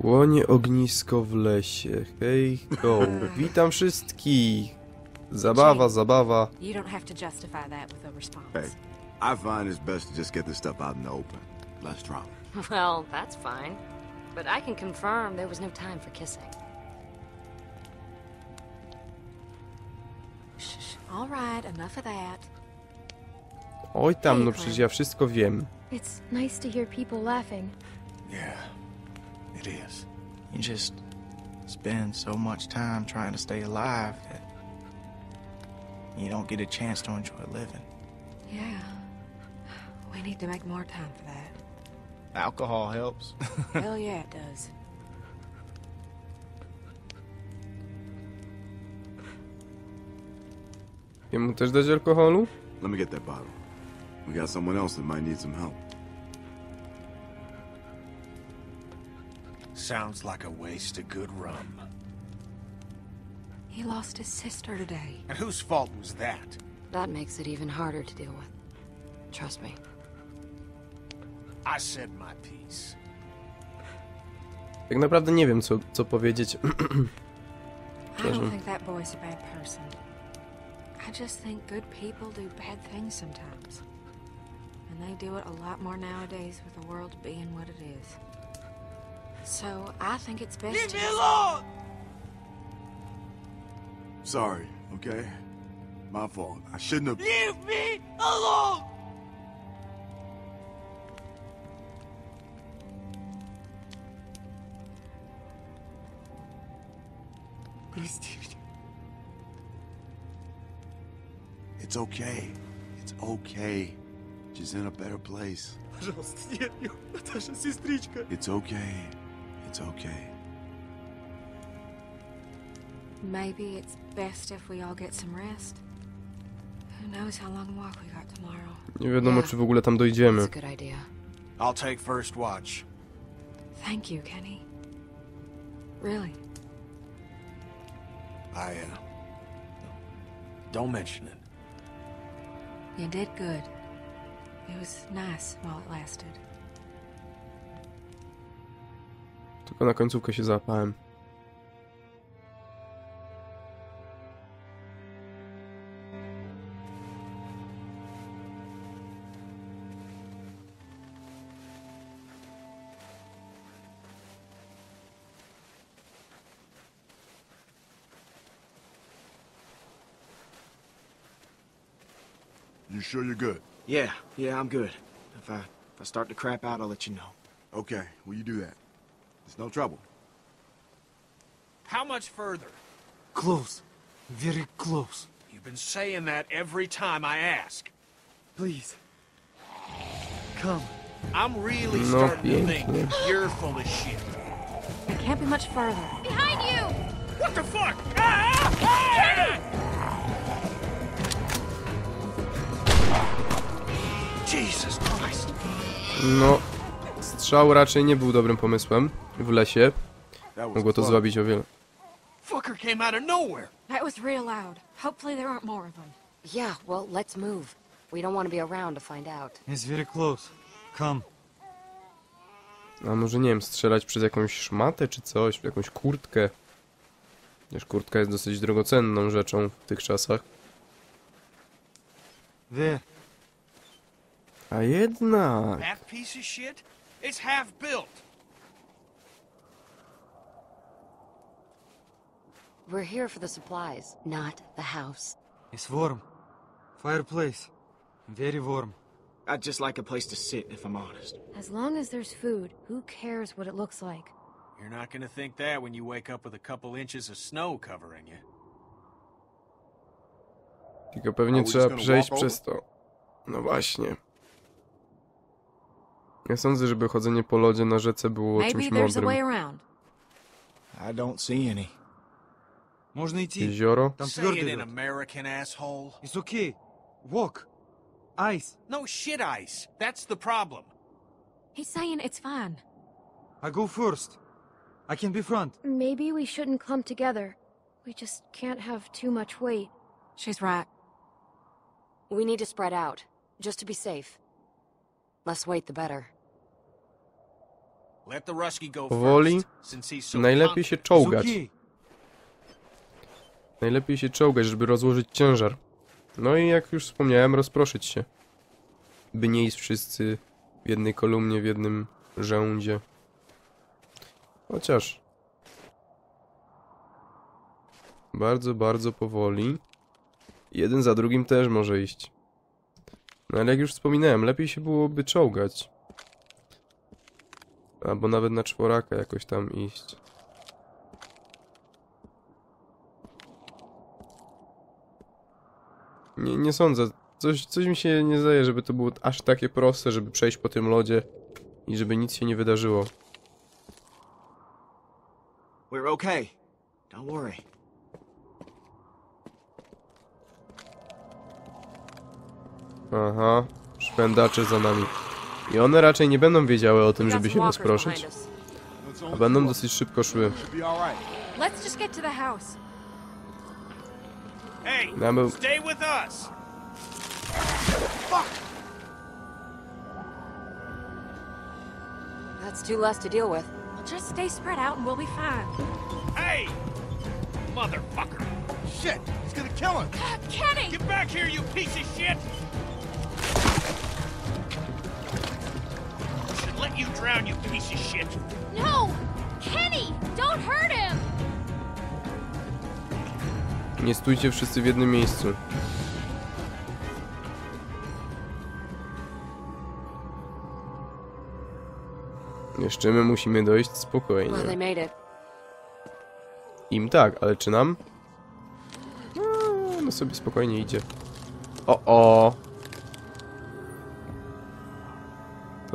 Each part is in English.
Płonie ognisko w lesie. Hej, ho. Witam wszystkich. Zabawa, zabawa. You don't have to justify that with a response. Hey, I find it's best to just get this stuff out in the open. Less drama. Well, that's fine. But I can confirm there was no time for kissing. Shh, shh. All right, enough of that. Oj tam, no przecież ja wszystko wiem. It's nice to hear people laughing. Yeah, it is. You just spend so much time trying to stay alive that you don't get a chance to enjoy living. Yeah. We need to make more time for that. Alcohol helps. Hell yeah, it does. Jemu też dać alkoholu? Let me get that bottle. We got someone else that might need some help. Sounds like a waste of good rum. He lost his sister today. And whose fault was that? That makes it even harder to deal with. Trust me. I said my piece. Tak naprawdę nie wiem, co, co powiedzieć. I don't think that boy's a bad person. I just think good people do bad things sometimes. And they do it a lot more nowadays with the world being what it is. So I think it's best to just- Sorry, okay? My fault. I shouldn't have. Leave me alone! It's okay. It's okay. She's in a better place. Пожалуйста, нет, нет, Наташа, сестричка. It's okay. It's okay. Maybe it's best if we all get some rest. Who knows how long walk we got tomorrow? Nie wiadomo, czy w ogóle tam dojdziemy. It's a good idea. I'll take first watch. Thank you, Kenny. Really. I, uh... Don't mention it. You did good. It was nice while it lasted. Tylko na końcówkę się załapałem. You sure you're good? Yeah, yeah, I'm good. If I if I start to crap out, I'll let you know. Okay, will you do that? It's no trouble. How much further? Close. Very close. You've been saying that every time I ask. Please. Come. I'm really No starting to think pięknie. you're full of shit. It can't be much further. Behind you! What the fuck? Ah! Ah! Jesus Christ! No, strzał raczej nie był dobrym pomysłem w lesie. Mogło to zrobić o wiele. Fucker came out of nowhere. That was real loud. Hopefully there aren't more of them. Yeah, well, let's move. We don't want to be around to find out. It's very close. Come. A może nie wiem, strzelać przez jakąś szmatę czy coś, jakąś kurtkę. Wiesz, kurtka jest dosyć drogocenną rzeczą w tych czasach. There. A jednak. That piece of shit? It's half built. We're here for the supplies, not the house. It's warm. Fireplace. Very warm. I'd just like a place to sit, if I'm honest. As long as there's food, who cares what it looks like? You're not gonna think that when you wake up with a couple inches of snow covering you. Tylko pewnie trzeba przejść przez to. No właśnie. Nie sądzę, żeby chodzenie po lodzie na rzece było Maybe czymś there's a way mądrym. around. I don't see any. Можно идти? Jezioro? Там Say it твердый in лед. American asshole. It's okay. Walk. Ice. No shit ice. That's the problem. He's saying it's fine. I go first. I can be front. Maybe we shouldn't clump together. We just can't have too much weight. She's right. We need to spread out, just to be safe. Less weight, the better. Powoli. Najlepiej się czołgać. Najlepiej się czołgać, żeby rozłożyć ciężar. No i jak już wspomniałem, rozproszyć się. By nie iść wszyscy w jednej kolumnie, w jednym rzędzie. Chociaż... Bardzo, bardzo powoli. Jeden za drugim też może iść. No ale jak już wspominałem, lepiej się byłoby czołgać. Albo nawet na czworaka jakoś tam iść. Nie, nie sądzę. Coś, coś mi się nie zdaje, żeby to było aż takie proste, żeby przejść po tym lodzie i żeby nic się nie wydarzyło. We're okay. Don't worry. Aha, szpędacze za nami. I one raczej nie będą wiedziały o tym, żeby się us. a będą dosyć szybko szły. Ja był-. That's two less to deal with. Just stay spread out and we'll be fine. Hey, motherfucker! Shit, he's gonna kill him. Kenny! Get back here, you piece of shit! Let you drown, you piece of shit. No! Kenny! Don't hurt him! Nie stójcie wszyscy w jednym miejscu. Jeszcze my musimy dojść Well, they spokojnie. made it. Im tak, ale czy nam? No, no sobie spokojnie idzie. O, o!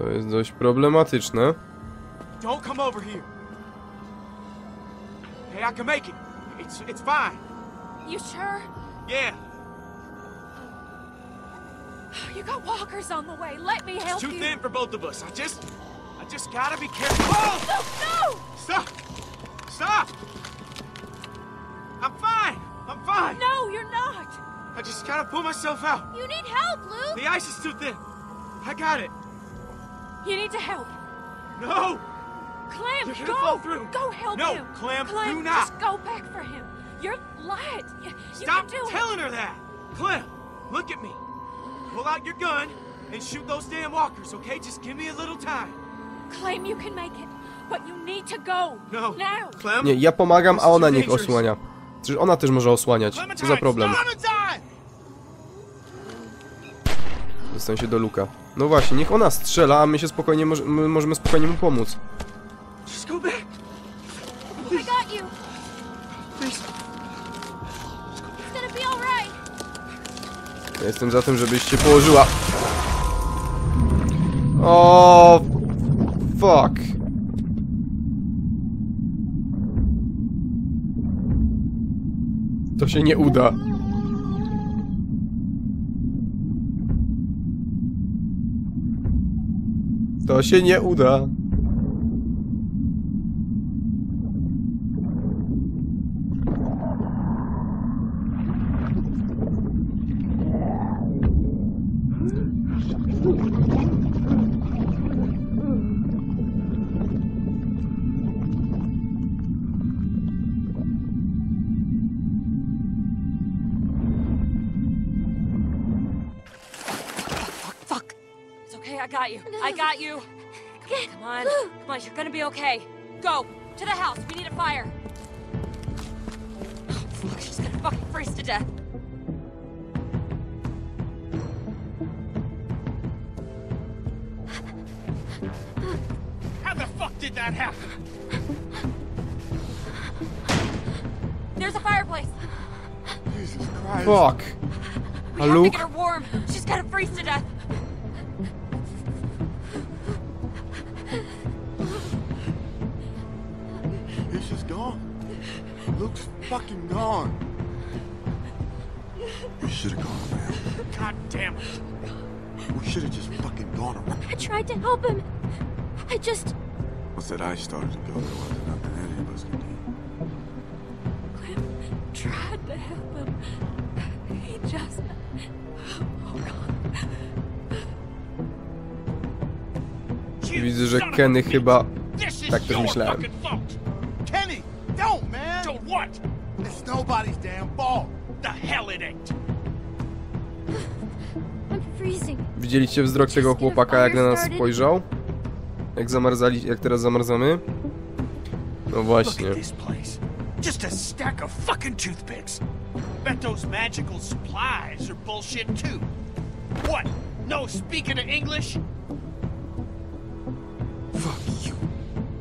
To jest dość problematyczne. Don't come over here. Hey, I can make it. It's it's fine. You sure? Yeah. You got walkers on the way. Let me It's help too you. thin for both of us. I just I just gotta be careful. Oh! No, no! Stop! Stop! I'm fine. I'm fine. No, you're not. I just gotta pull myself out. You need help, Luke! The ice is too thin. I got it. You need to help. No! Clem, You're go! fall through. Go help No, him. Clem, Clem, do not. just go back for him. You're light. You, you Stop can do telling her that! Clem, look at me. Pull out your gun and shoot those damn walkers, okay? Just give me a little time. it. You can make it, but you need to go. No. Now. Clem? Nie, ja pomagam, a ona niech osłania. Przecież ona też może osłaniać. Co za problem? Dostań się do luka. No właśnie, niech ona strzela, a my się spokojnie, my możemy spokojnie mu pomóc. Ja jestem za tym, żebyś się położyła. O, fuck. To się nie uda. To się nie uda. Got you. I got you. Come, come on. Come on, you're gonna be okay. Go. To the house. We need a fire. Oh, fuck, she's gonna fucking freeze to death. How the fuck did that happen? There's a fireplace. Jesus Christ. Fuck. We A have to get her warm. She's gonna freeze to death. Fucking gone. We should have gone, man. God damn it. We should have just fucking gone around. I tried to help him. I just. Once that ice started to go, there wasn't nothing any of us could do. Clem tried to help him. He just. Oh Widzę, że Kenny chyba Tak też myślałem. Widzieliście wzrok tego chłopaka, jak na nas spojrzał? Jak zamarzali, jak teraz zamarzamy? No Look właśnie. at this place. Just a stack of fucking toothpicks. Bet those magical supplies are bullshit too. What? No speaking of English? Fuck you.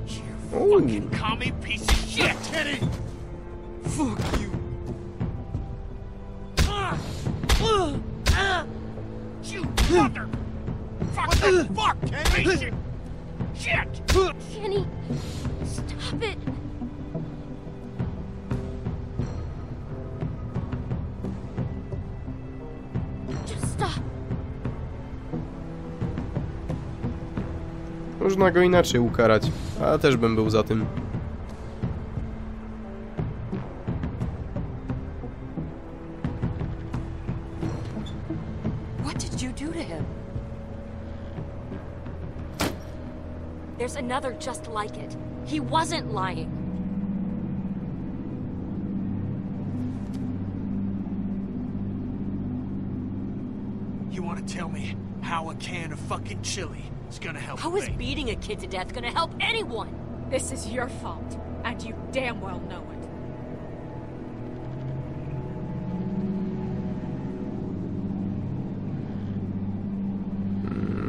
You Ooh. fucking commie piece of shit! Kenny! Fuck You mother! What the fuck, Kenny? Of shit! Kenny, stop it. Można go inaczej ukarać, ale też bym był za tym. Another just like it. He wasn't lying. You want to tell me how a can of fucking chili is gonna help How is me? beating a kid to death gonna help anyone? This is your fault, and you damn well know it.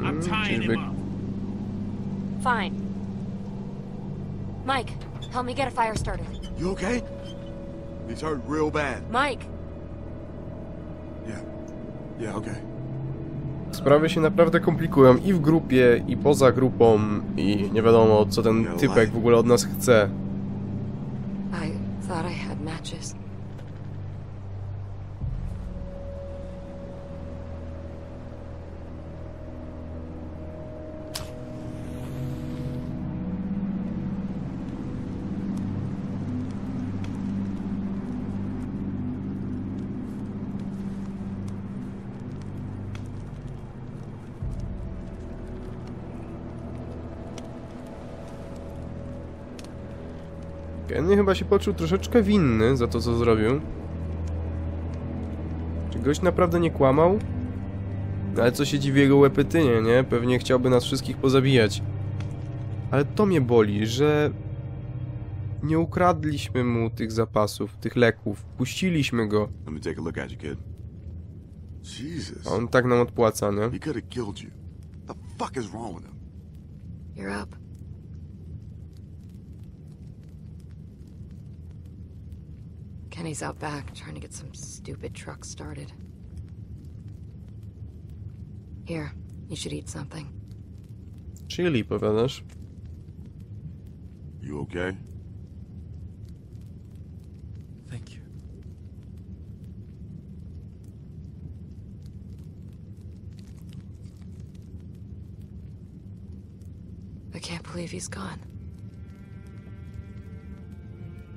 I'm hmm, tying him up. Fine. Mike, help me get a fire started. You okay? He's hurt real bad. Mike, Yeah. Yeah, okay. Sprawy się naprawdę komplikują i w grupie, i poza grupą, i nie wiadomo, co ten typek w ogóle od nas chce. I thought I had matches. Kenny chyba się poczuł troszeczkę winny za to, co zrobił. Czy gość naprawdę nie kłamał? No Ale co się dziwi jego łepetynie, nie? Pewnie chciałby nas wszystkich pozabijać. Ale to mnie boli, że... Nie ukradliśmy mu tych zapasów, tych leków. Puściliśmy go. A on tak nam odpłaca, nie? He could have killed you. The fuck is wrong with him? You're up. Kenny's out back trying to get some stupid truck started. Here, you should eat something. Chili, powiadasz? You okay? Thank you. I can't believe he's gone.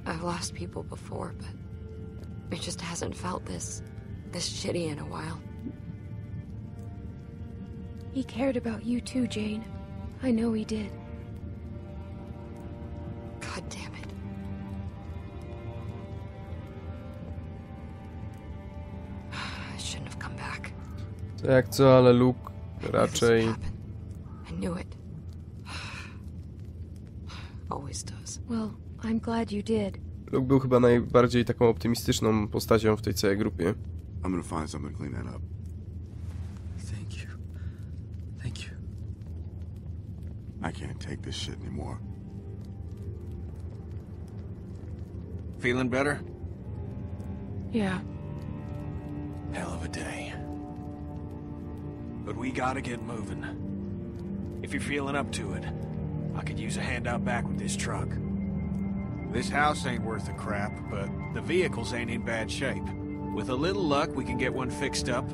I've lost people before, but it just hasn't felt this this shitty in a while. He cared about you too, Jane. I know he did. God damn it. I shouldn't have come back. To jak co, ale Luke I knew this would raczej... I knew it. Always does. Well, I'm glad you did. Luke był chyba najbardziej taką optymistyczną postacią w tej całej grupie. I'm gonna find something to clean that up. Thank you. Thank you. I can't take this shit anymore. Feeling better? Yeah. Hell of a day. But we gotta get moving. If you're feeling up to it, I could use a hand out back with this truck. This house ain't worth a crap, but the vehicles ain't in bad shape. With a little luck, we can get one fixed up,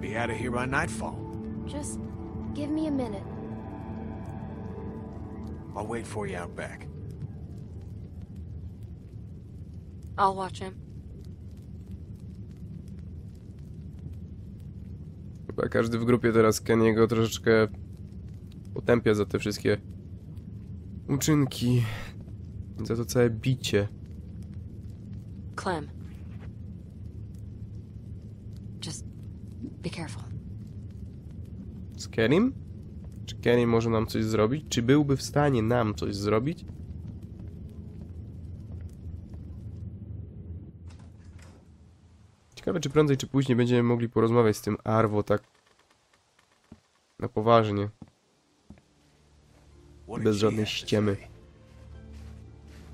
be out of here by nightfall. Just give me a minute. I'll wait for you out back. I'll watch him. Chyba każdy w grupie teraz Kenny'ego troszeczkę potępia za te wszystkie uczynki. Za to całe bicie. Clem. Just be careful. Z Kerim? Czy Kerim może nam coś zrobić? Czy byłby w stanie nam coś zrobić? Ciekawe, czy prędzej czy później będziemy mogli porozmawiać z tym Arwo tak na poważnie. Bez żadnej ściemy.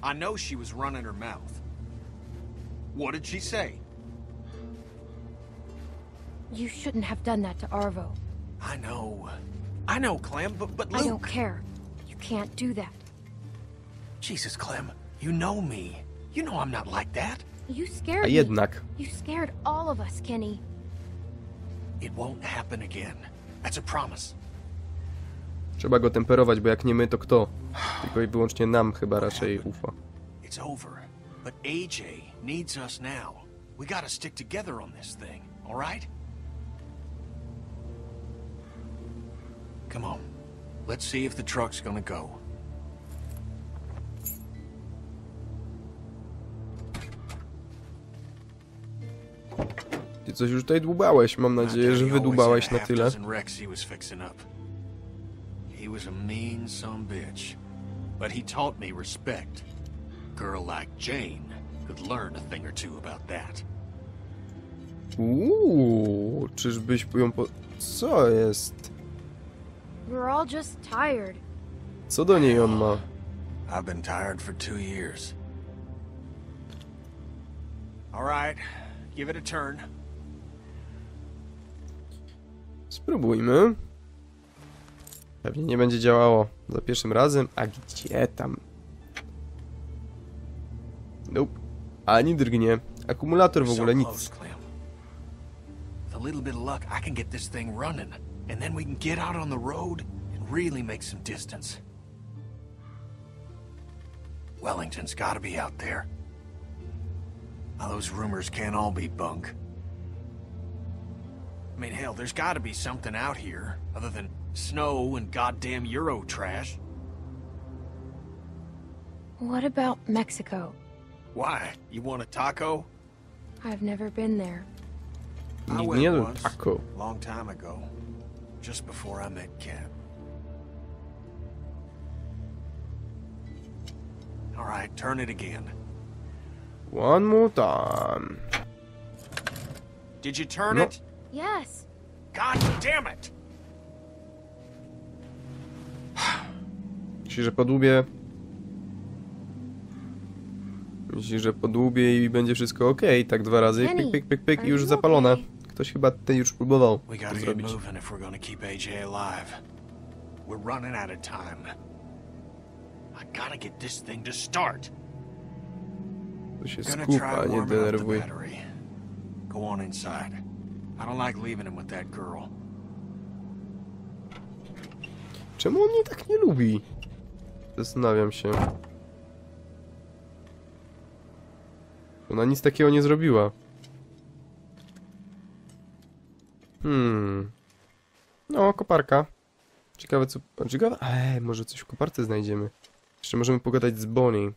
Say? I know she was running her mouth. What did she say? You shouldn't have done that to Arvo. I know. I know, Clem, but, but I don't care. You can't do that. Jesus, Clem, you know me. You know I'm not like that. You scared A me. You scared all of us, Kenny. It won't happen again. That's a promise. Trzeba go temperować, bo jak nie my, to kto? Tylko i wyłącznie nam chyba raczej ufa. It's over. But AJ needs us now. We gotta stick together on this thing, all right? Come on. Let's see if the truck's gonna go. Ty coś już tutaj dłubałeś. Mam nadzieję, że wydłubałeś na tyle. Rex he was fixing up. He was a mean some bitch, but he taught me respect. Girl like Jane could learn a thing or two about that. Uuu, czyżbyś ją po... Co jest? We're all just tired. Co do niej on ma? I've been tired for two years. All right, give it a turn. Spróbujmy. Pewnie nie będzie działało za pierwszym razem. A gdzie tam? Nope. Ani drgnie. Akumulator w ogóle nic. close, Clem. With a little bit of luck, I can get this thing running, and then we can get out on the road and really make some distance. Wellington's gotta be out there. Now, those rumors can't all be bunk. I mean, hell, there's gotta be something out here other than snow and goddamn Euro trash. What about Mexico? Why? You want a taco? I've never been there. I Nigdy went nie jadłem once. taco. Long time ago. Just before I met Kat. Alright, turn it again. One more time. Did you turn No. it? Yes. God damn it! Myślisz, że podłubię... Myślisz, że podłubię i będzie wszystko ok. Tak dwa razy. Pyk, pyk, pyk, pyk i już zapalone. Ktoś chyba ten już próbował to gotta get zrobić. moving if we're gonna keep AJ alive. We're running out of time. I gotta get this thing to start. To się skupa, nie denerwuj. Go on inside. I don't like leaving him with that girl. Czemu on mnie tak nie lubi? Zastanawiam się. Ona nic takiego nie zrobiła. Hmm. No, koparka. Ciekawe co... Ciekawe... Ej, może coś w koparce znajdziemy. Jeszcze możemy pogadać z Bonnie.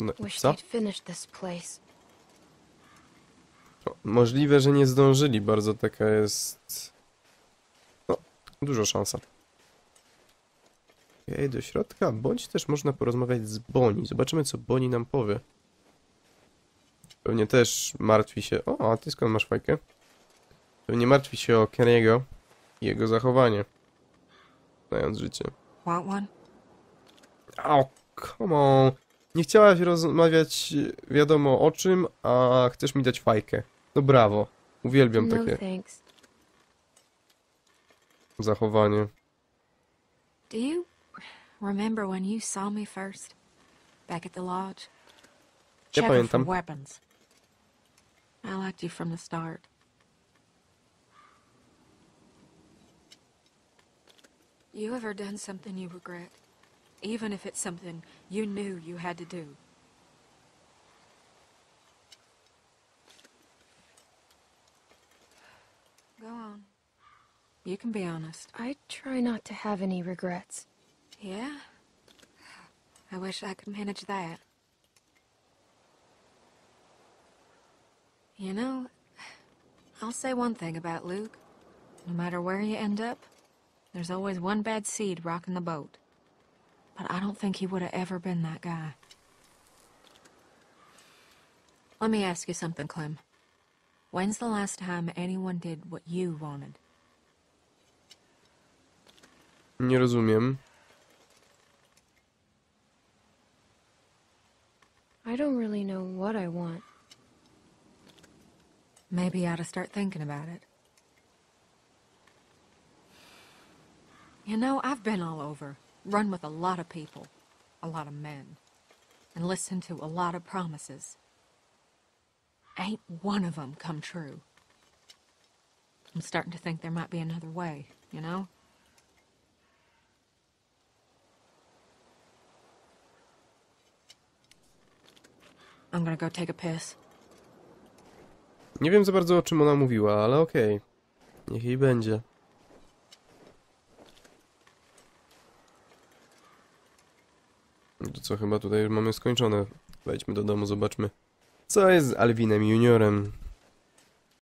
No co? they'd finished this place. O, Możliwe, że nie zdążyli, bardzo taka jest... No, dużo szansa. Okej, do środka, bądź też można porozmawiać z Boni. Zobaczymy, co Boni nam powie. Pewnie też martwi się... O, a ty skąd masz fajkę? Pewnie martwi się o Kenny'ego i jego zachowanie. Znając życie. Want one? O, come on. Nie chciałaś rozmawiać wiadomo o czym, a chcesz mi dać fajkę. No brawo. Uwielbiam No takie thanks. zachowanie. Do you remember when you saw me first? Back at the lodge? Ja pamiętam. weapons. I liked you from the start. You ever done something you regret? Even if it's something you knew you had to do. You can be honest. I try not to have any regrets. Yeah? I wish I could manage that. You know, I'll say one thing about Luke. No matter where you end up, there's always one bad seed rocking the boat. But I don't think he would have ever been that guy. Let me ask you something, Clem. When's the last time anyone did what you wanted? Nie rozumiem. I don't really know what I want. Maybe I ought to start thinking about it. You know, I've been all over, run with a lot of people, a lot of men, and listened to a lot of promises. Ain't one of them come true. I'm starting to think there might be another way, you know? I'm gonna go take a piss. Nie wiem za bardzo o czym ona mówiła, ale okej. Niech jej będzie. No To co, chyba tutaj mamy skończone. Wejdźmy do domu, zobaczmy. Co jest z Juniorem?